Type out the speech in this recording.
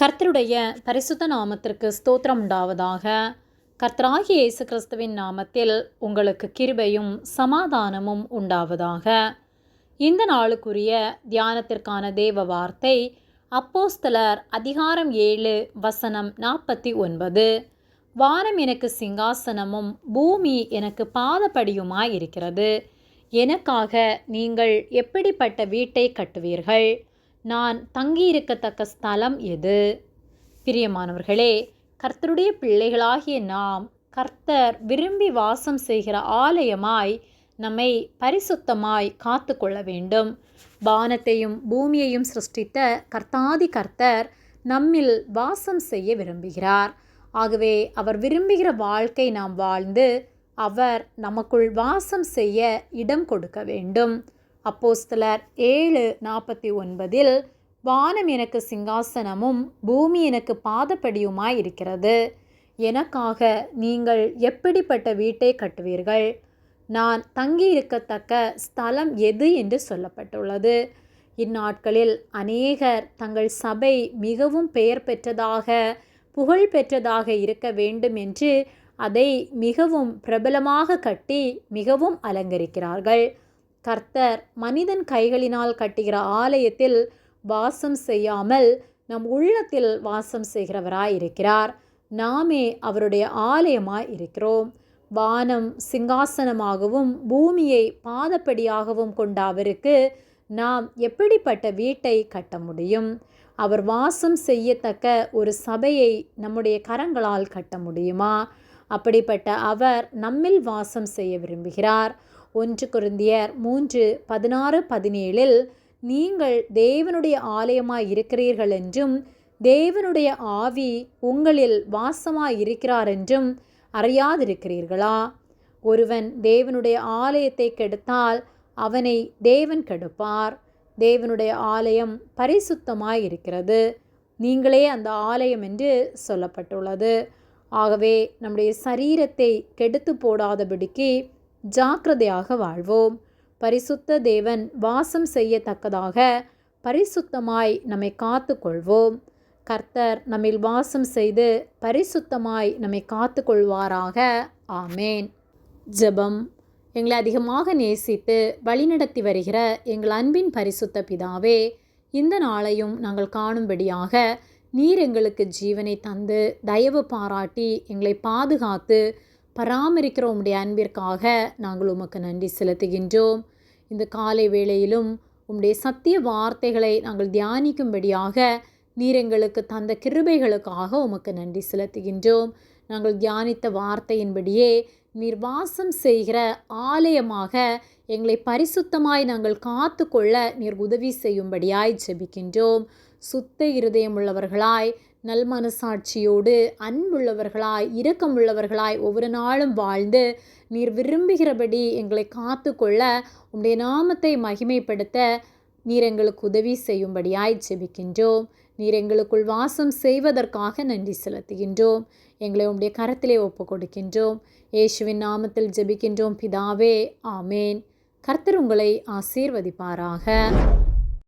கர்த்தருடைய பரிசுத்த நாமத்திற்கு ஸ்தோத்திரம் உண்டாவதாக. கர்த்தராகி இயேசு கிறிஸ்துவின் நாமத்தில் உங்களுக்கு கிருபையும் சமாதானமும் உண்டாவதாக. இந்த நாளுக்குரிய தியானத்திற்கான தேவ வார்த்தை அப்போஸ்தலர் அதிகாரம் ஏழு வசனம் நாற்பத்தி ஒன்பது. வானம் எனக்கு சிங்காசனமும் பூமி எனக்கு பாதப்படியுமாய் இருக்கிறது. எனக்காக நீங்கள் எப்படிப்பட்ட வீட்டை கட்டுவீர்கள்? நான் தங்கியிருக்கத்தக்க ஸ்தலம் எது? பிரியமானவர்களே கர்த்தருடைய பிள்ளைகளாகிய நாம் கர்த்தர் விரும்பி வாசம் செய்கிற ஆலயமாய் நம்மை பரிசுத்தமாய் காத்து கொள்ள வேண்டும். வானத்தையும் பூமியையும் சிருஷ்டித்த கர்த்தாதி கர்த்தர் நம்மில் வாசம் செய்ய விரும்புகிறார். ஆகவே அவர் விரும்புகிற வாழ்க்கை நாம் வாழ்ந்து அவர் நமக்குள் வாசம் செய்ய இடம் கொடுக்க வேண்டும். அப்போஸ்தலர் ஏழு நாற்பத்தி ஒன்பதில் வானம் எனக்கு சிங்காசனமும் பூமி எனக்கு பாதப்படியுமாய் இருக்கிறது எனக்காக நீங்கள் எப்படிப்பட்ட வீட்டை கட்டுவீர்கள்? நான் தங்கியிருக்கத்தக்க ஸ்தலம் எது? என்று சொல்லப்பட்டுள்ளது. இந்நாட்களில் அநேகர் தங்கள் சபை மிகவும் பெயர் பெற்றதாக புகழ் பெற்றதாக இருக்க வேண்டும் என்று அதை மிகவும் பிரபலமாக கட்டி மிகவும் அலங்கரிக்கிறார்கள். கர்த்தர் மனிதன் கைகளினால் கட்டுகிற ஆலயத்தில் வாசம் செய்யாமல் நம் உள்ளத்தில் வாசம் செய்கிறவராய் இருக்கிறார். நாமே அவருடைய ஆலயமாய் இருக்கிறோம். வானம் சிங்காசனமாகவும் பூமியை பாதப்படியாகவும் கொண்ட அவருக்கு நாம் எப்படிப்பட்ட வீட்டை கட்ட முடியும்? அவர் வாசம் செய்யத்தக்க ஒரு சபையை நம்முடைய கரங்களால் கட்ட முடியுமா? அப்படிப்பட்ட அவர் நம்மில் வாசம் செய்ய விரும்புகிறார். ஒன்று குருந்தியர் மூன்று பதினாறு பதினேழில் நீங்கள் தேவனுடைய ஆலயமாய் இருக்கிறீர்கள் என்றும் தேவனுடைய ஆவி உங்களில் வாசமாய் இருக்கிறார் என்றும் அறியாதிருக்கிறீர்களா? ஒருவன் தேவனுடைய ஆலயத்தை கெடுத்தால் அவனை தேவன் கெடுப்பார். தேவனுடைய ஆலயம் பரிசுத்தமாய் இருக்கிறது. நீங்களே அந்த ஆலயம் என்று சொல்லப்பட்டுள்ளது. ஆகவே நம்முடைய சரீரத்தை கெடுத்து போடாதபடிக்கு ஜாக்கிரதையாக வாழ்வோம். பரிசுத்த தேவன் வாசம் செய்யத்தக்கதாக பரிசுத்தமாய் நம்மை காத்து கொள்வோம் கர்த்தர் நம்மில் வாசம் செய்து பரிசுத்தமாய் நம்மை காத்து கொள்வாராக ஆமேன். ஜெபம். எங்களை அதிகமாக நேசித்து வழிநடத்தி வருகிற எங்கள் அன்பின் பரிசுத்த பிதாவே இந்த நாளையும் நாங்கள் காணும்படியாக நீர் எங்களுக்கு ஜீவனை தந்து தயவு பாராட்டி எங்களை பாதுகாத்து பராமரிக்கிற உம்முடைய அன்பிற்காக நாங்கள் உமக்கு நன்றி செலுத்துகின்றோம். இந்த காலை வேளையிலும் உம்முடைய சத்திய வார்த்தைகளை நாங்கள் தியானிக்கும்படியாக நீர் எங்களுக்கு தந்த கிருபைகளுக்காக உமக்கு நன்றி செலுத்துகின்றோம். நாங்கள் தியானித்த வார்த்தையின்படியே நீர் வாசம் செய்கிற ஆலயமாக எங்களை பரிசுத்தமாய் நாங்கள் காத்து கொள்ள நீர் உதவி செய்யும்படியாய் ஜெபிக்கின்றோம். சுத்த இருதயமுள்ளவர்களாய் நல் மனசாட்சியோடு அன்புள்ளவர்களாய் இரக்கமுள்ளவர்களாய் ஒவ்வொரு நாளும் வாழ்ந்து நீர் விரும்புகிறபடி எங்களை காத்து கொள்ள உம்முடைய நாமத்தை மகிமைப்படுத்த நீர் எங்களுக்கு உதவி செய்யும்படியாய் ஜெபிக்கின்றோம். நீர் எங்களுக்குள் வாசம் செய்வதற்காக நன்றி செலுத்துகின்றோம். எங்களை உம்முடைய கரத்திலே ஒப்பு கொடுக்கின்றோம் இயேசுவின் நாமத்தில் ஜெபிக்கின்றோம். பிதாவே ஆமேன். கர்த்தர் உங்களை ஆசீர்வதிப்பாராக.